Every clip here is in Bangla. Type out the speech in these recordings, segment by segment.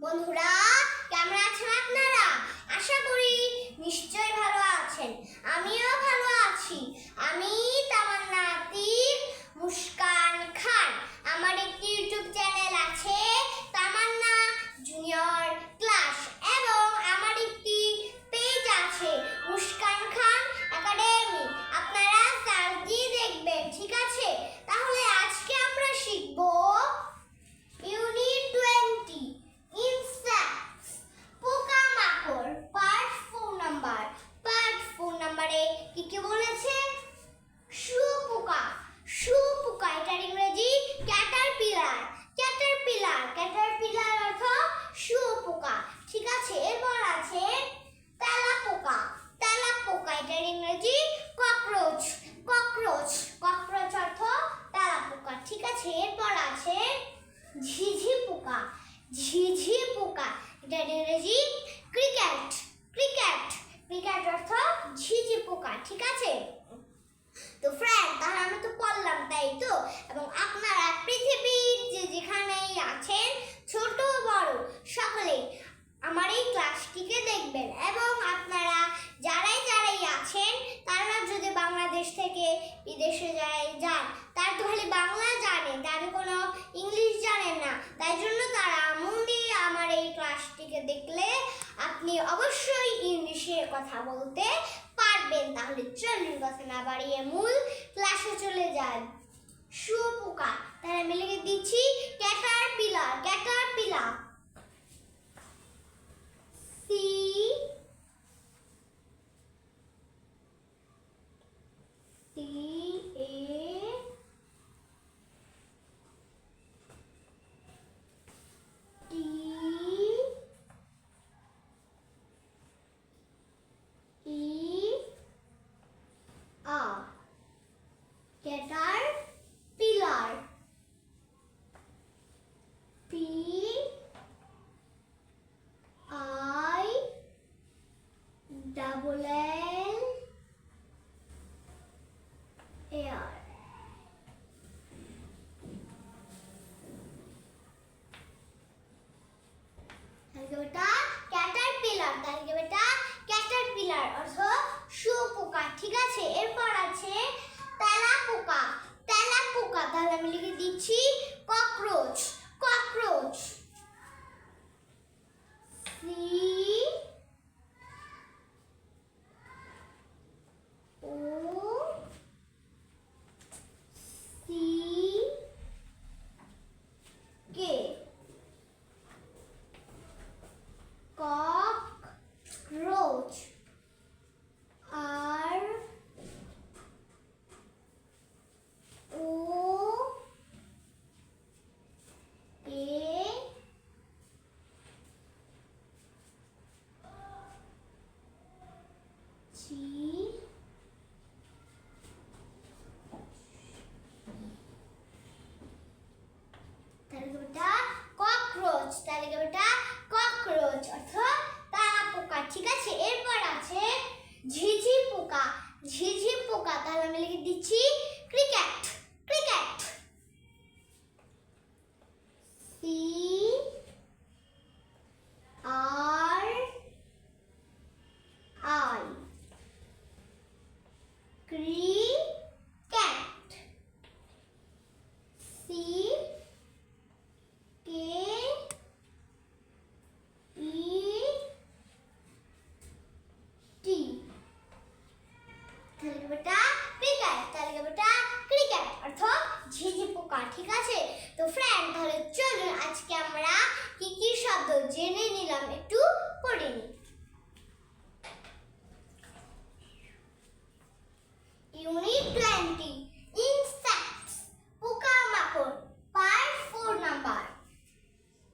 বন্ধুরা কেমন আছেন আপনারা? আশা করি নিশ্চয়ই ভালো আছেন। আমিও ভালো আছি। আমি তামান্না ঠিক আছে, এরপর আছে ঝিঝি পোকা। ঝিঝি পোকা এটার ইংরেজি ক্রিকেট ক্রিকেট। ক্রিকেট অর্থ ঝিঝি পোকা, ঠিক আছে? তো ফ্রেন্ড তাহলে আমি তো পড়লাম তাই তো? এবং আপনারা পৃথিবীর যে যেখানেই আছেন, ছোট বড়, সকলে আমার এই ক্লাসটিকে দেখবেন। এবং আপনারা যারাই যারাই আছেন, তারা যদি বাংলাদেশ থেকে বিদেশে যায়, যান, তারা তো খালি বাংলা তারা কোনো ইংলিশ জানেন না। তাই জন্য তারা মন দিয়ে আমার এই ক্লাসটিকে দেখলে আপনি অবশ্যই ইংলিশে কথা বলতে পারবেন। তাহলে চলুন কথা না বাড়িয়ে মূল ক্লাসে চলে যান শুয়োপোকা তাহলে আমি লিখে দিচ্ছি caterpillar caterpillar C C A T E a caterpillar P I double L R তাহলে বেটা ক্যাটার পিলার তাহলে বেটা ক্যাটার পিলার অর্থ শুয়োপোকা ঠিক আছে এরপর আছে তেলা পোকা তেলা পোকা তাহলে আমি লিখে দিচ্ছি cockroach cockroach C O C K cockroach R O A G তাহলে বেটা ককরোচ তাহলে বেটা ককরোচ অর্থ তারা পোকা ঠিক আছে এরপর আছে ঝিঝি পোকা ঝিঝি পোকা তাহলে আমি লিখে দিচ্ছি cricket cricket C R I cricket C K E T তাহলে বেটা ক্রিকেট তাহলে বেটা ক্রিকেট অর্থ ঝিঝি পোকা ঠিক আছে তো ফ্রেন্ড তাহলে চলুন আজকে আমরা কি কি শব্দ জেনে নিলাম একটু পড়ে নিই ইউনিট টোয়েন্টি ইনসেক্টস পোকামাকড় পার্ট ফোর নাম্বার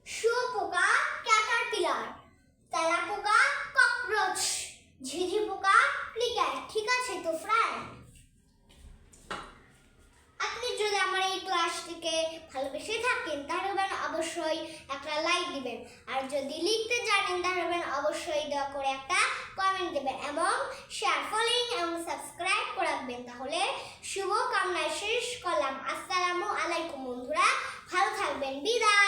শুয়োপোকা ক্যাটারপিলার তেলাপোকা ককরোচ ঝিঝি পোকা ক্রিকেট ঠিক আছে তো ফ্রেন্ড আপনি যদি আমার এই ক্লাসটিকে ভালোবেসে থাকেন, তাহলে অবশ্যই একটা লাইক দিবেন। আর যদি লিখতে জানেন, তাহলে অবশ্যই দয়া করে একটা কমেন্ট দেবেন এবং শেয়ার ফলোইং এবং সাবস্ক্রাইব করে রাখবেন তাহলে শুভ কামনায় শেষ করলাম। আসসালামু আলাইকুম বন্ধুরা। ভালো থাকবেন। বিদায়।